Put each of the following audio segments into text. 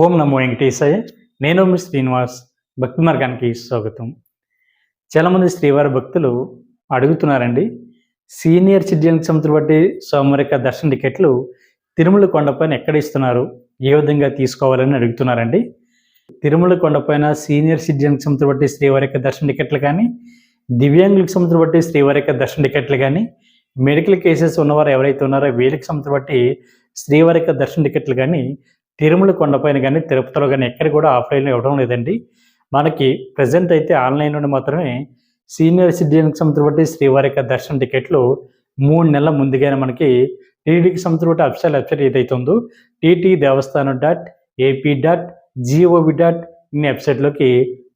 ఓం నమో వెంకటేశాయ. నేను మీ శ్రీనివాస్. భక్తి మార్గానికి స్వాగతం. చాలామంది శ్రీవారి భక్తులు అడుగుతున్నారండి సీనియర్ సిటిజన్ సంస్థలు బట్టి సోమవారి దర్శన టికెట్లు తిరుమల కొండపైన ఎక్కడ ఇస్తున్నారు ఏ విధంగా తీసుకోవాలని అడుగుతున్నారండి. తిరుమల కొండపైన సీనియర్ సిటిజన్ సంస్థలు బట్టి శ్రీవారి యొక్క దర్శన టికెట్లు కానీ దివ్యాంగులకు సంస్థలు బట్టి శ్రీవారి యొక్క దర్శన టికెట్లు కానీ మెడికల్ కేసెస్ ఉన్నవారు ఎవరైతే ఉన్నారో వీళ్ళకి సంస్థలు బట్టి శ్రీవారి యొక్క దర్శన టికెట్లు కానీ తిరుమల కొండపైన కానీ తిరుపతిలో కానీ ఎక్కడ కూడా ఆఫ్లైన్లో ఇవ్వడం లేదండి. మనకి ప్రజెంట్ అయితే ఆన్లైన్ నుండి మాత్రమే సీనియర్ సిటిజన్కి సంబంధించిన శ్రీవారి యొక్క దర్శన టికెట్లు మూడు నెలల ముందుగానే మనకి టీటీకి సంబంధించిన అఫిషియల్ వెబ్సైట్ ఏదైతే ఉందో TT Devasthanam dot AP dot gov dot in వెబ్సైట్లోకి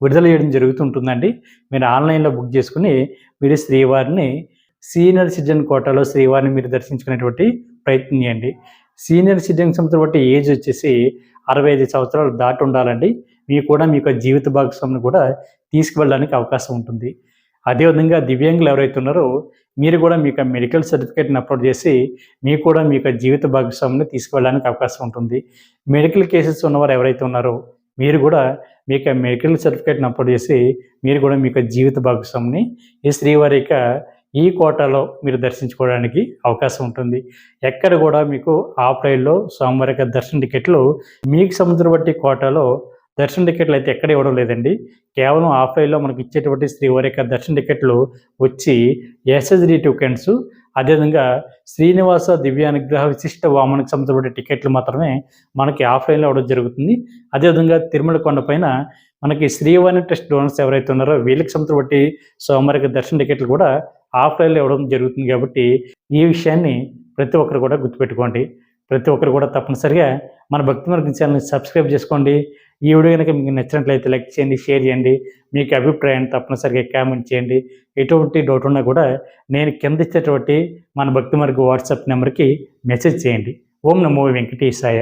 విడుదల చేయడం జరుగుతుంటుందండి. మీరు ఆన్లైన్లో బుక్ చేసుకుని మీరు శ్రీవారిని సీనియర్ సిటిజన్ కోటాలో శ్రీవారిని మీరు దర్శించుకునేటువంటి ప్రయత్నం చేయండి. సీనియర్ సిటిజన్స్తో సంస్థ బట్టి ఏజ్ వచ్చేసి అరవై ఐదు సంవత్సరాలు దాటి ఉండాలండి. మీకు కూడా మీ యొక్క జీవిత భాగస్వామిని కూడా తీసుకువెళ్ళడానికి అవకాశం ఉంటుంది. అదేవిధంగా దివ్యాంగులు ఎవరైతే ఉన్నారో మీరు కూడా మీ యొక్క మెడికల్ సర్టిఫికేట్ని అప్లోడ్ చేసి మీకు కూడా మీ యొక్క జీవిత భాగస్వామిని తీసుకువెళ్ళడానికి అవకాశం ఉంటుంది. మెడికల్ కేసెస్ ఉన్నవారు ఎవరైతే ఉన్నారో మీరు కూడా మీ యొక్క మెడికల్ సర్టిఫికేట్ని అప్లోడ్ చేసి మీరు కూడా మీ యొక్క జీవిత భాగస్వామిని ఈ శ్రీవారి యొక్క ఈ కోటాలో మీరు దర్శించుకోవడానికి అవకాశం ఉంటుంది. ఎక్కడ కూడా మీకు ఆఫ్లైన్లో సోమవారిక దర్శన టికెట్లు మీకు సముద్రం బట్టి కోటాలో దర్శన టికెట్లు అయితే ఎక్కడ ఇవ్వడం లేదండి. కేవలం ఆఫ్లైన్లో మనకి ఇచ్చేటువంటి శ్రీవారిక దర్శన టికెట్లు వచ్చి ఎస్ఎస్డి టోకెన్స్ అదేవిధంగా శ్రీనివాస దివ్యానుగ్రహ విశిష్ట వామనకు సంబంధించిన టికెట్లు మాత్రమే మనకి ఆఫ్లైన్లో ఇవ్వడం జరుగుతుంది. అదేవిధంగా తిరుమల కొండపైన మనకి శ్రీవాణి ట్రస్ట్ డోనర్స్ ఎవరైతే ఉన్నారో వీళ్ళకి సంబంధించిన సోమవారికి దర్శన టికెట్లు కూడా ఆఫ్లైన్లో ఇవ్వడం జరుగుతుంది కాబట్టి ఈ విషయాన్ని ప్రతి ఒక్కరు కూడా గుర్తుపెట్టుకోండి. ప్రతి ఒక్కరు కూడా తప్పనిసరిగా మన భక్తి మార్గం ఛానల్ని సబ్స్క్రైబ్ చేసుకోండి. ఈ వీడియో కనుక మీకు నచ్చినట్లయితే లైక్ చేయండి షేర్ చేయండి. మీకు అభిప్రాయాన్ని తప్పనిసరిగా కామెంట్ చేయండి. ఎటువంటి డౌట్ ఉన్నా కూడా నేను కింద ఇచ్చేటువంటి మన భక్తి మార్గ వాట్సాప్ నెంబర్కి మెసేజ్ చేయండి. ఓం నమో వెంకటేశాయ.